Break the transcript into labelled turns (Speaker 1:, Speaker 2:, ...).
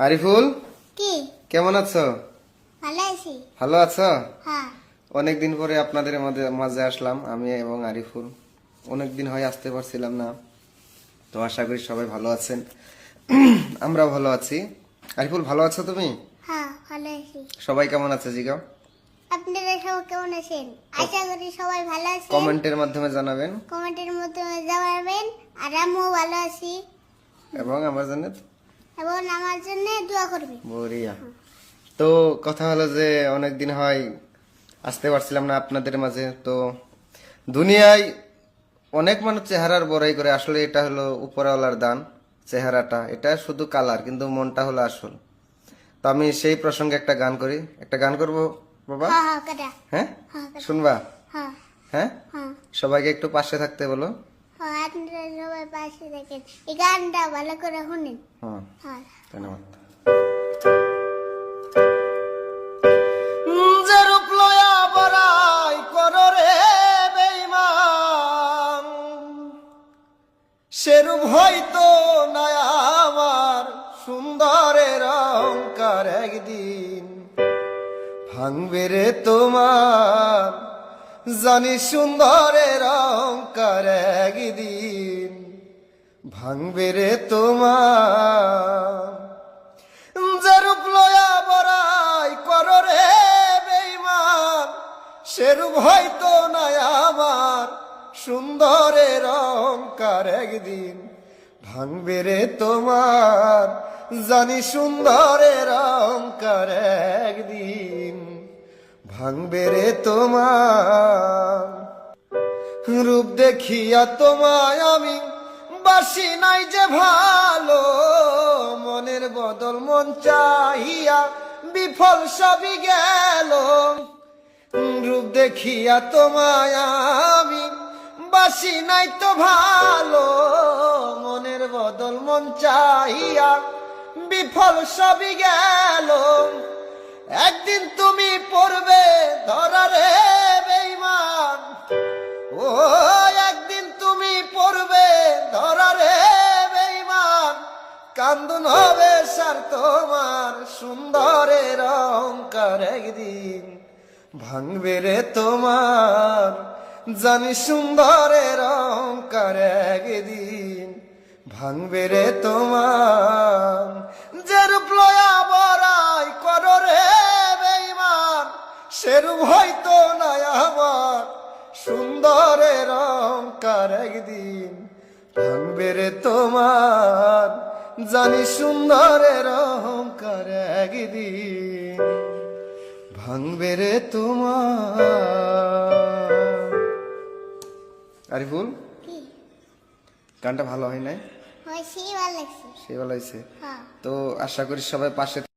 Speaker 1: আরিফুল
Speaker 2: কি?
Speaker 1: কেমন আছো?
Speaker 2: ভালো আছি।
Speaker 1: ভালো আছো?
Speaker 2: হ্যাঁ।
Speaker 1: অনেকদিন পরে আপনাদের মাঝে মাঝে আসলাম আমি এবং আরিফুল। অনেকদিন হয় আসতে পারছিলাম না তো আশা করি সবাই ভালো আছেন। আমরা ভালো আছি। আরিফুল ভালো আছো তুমি?
Speaker 2: হ্যাঁ ভালো আছি।
Speaker 1: সবাই কেমন আছে জিগাও?
Speaker 2: আপনারা সবাই কেমন আছেন? আশা করি সবাই ভালো আছেন।
Speaker 1: কমেন্টের মাধ্যমে জানাবেন।
Speaker 2: কমেন্টের মধ্যে জানাবেন আর আমিও ভালো আছি।
Speaker 1: এবং আমার জন্য
Speaker 2: এবং আমার জন্য দোয়া করবে।
Speaker 1: তো কথা হলো যে অনেক দিন হয় আসতে পারছিলাম না আপনাদের মাঝে। তো দুনিয়ায় অনেক মানুষ চেহারার বড়াই করে। আসলে এটা হলো উপরওয়ালার দান চেহারাটা। এটা শুধু কালার কিন্তু মনটা হলো আসল। তো আমি সেই প্রসঙ্গে একটা গান করি। একটা গান করব বাবা?
Speaker 2: হ্যাঁ হ্যাঁ
Speaker 1: হ্যাঁ?
Speaker 2: হ্যাঁ
Speaker 1: শুনবা?
Speaker 2: হ্যাঁ।
Speaker 1: সবাইকে একটু পাশে থাকতে বলো।
Speaker 2: আপনারা সবাই পাশে এই গানটা ভালো করে শুনেন।
Speaker 1: হ্যাঁ
Speaker 2: হ্যাঁ।
Speaker 1: ধন্যবাদ। লয়া বড়াই করো রে বেঈমান সেরূপ হয়তো নাই আমার সুন্দরের অহংকার একদিন ভাঙবে রে তোমার জানি সুন্দরের অহংকার একদিন ভাঙবে রে তোমার। যে রূপ লয়া বড়াই করো রে বেইমান সেরূপ হয়তো নাই আমার। সুন্দরের অহংকার একদিন ভাঙবে রে তোমার। জানি সুন্দরের অহংকার একদিন। ভাঙবে রে তোমার। রূপ দেখিয়া তোমায় আমি বাসি নাই যে ভালো, মনের বদল মন চাহিয়া বিফল সবই গেল। রূপ দেখিয়া তোমায় আমি বাসি নাই তো ভালো, মনের বদল মন চাহিয়া বিফল সবই গেল। একদিন তুমি পড়বে ধরারে বেইমান ও, একদিন তুমি পড়বে ধরারে বেইমান কান্দন হবে সার তোমার সুন্দরের অহংকার একদিন। ভাঙবে রে তোমার জানি সুন্দরের অহংকার একদিন। ভাঙবে রে তোমার সেরূপ হয়তো নাই আমার। সুন্দরের অহংকার একদিন ভাঙবে রে তোমার। জানি সুন্দরের অহংকার একদিন ভাঙবে রে তোমার। আরিফুল গানটা ভালো হয় নাই?
Speaker 2: সেই ভালো
Speaker 1: সে ভালো হয়েছে।
Speaker 2: হ্যাঁ।
Speaker 1: তো আশা করি সবাই পাশে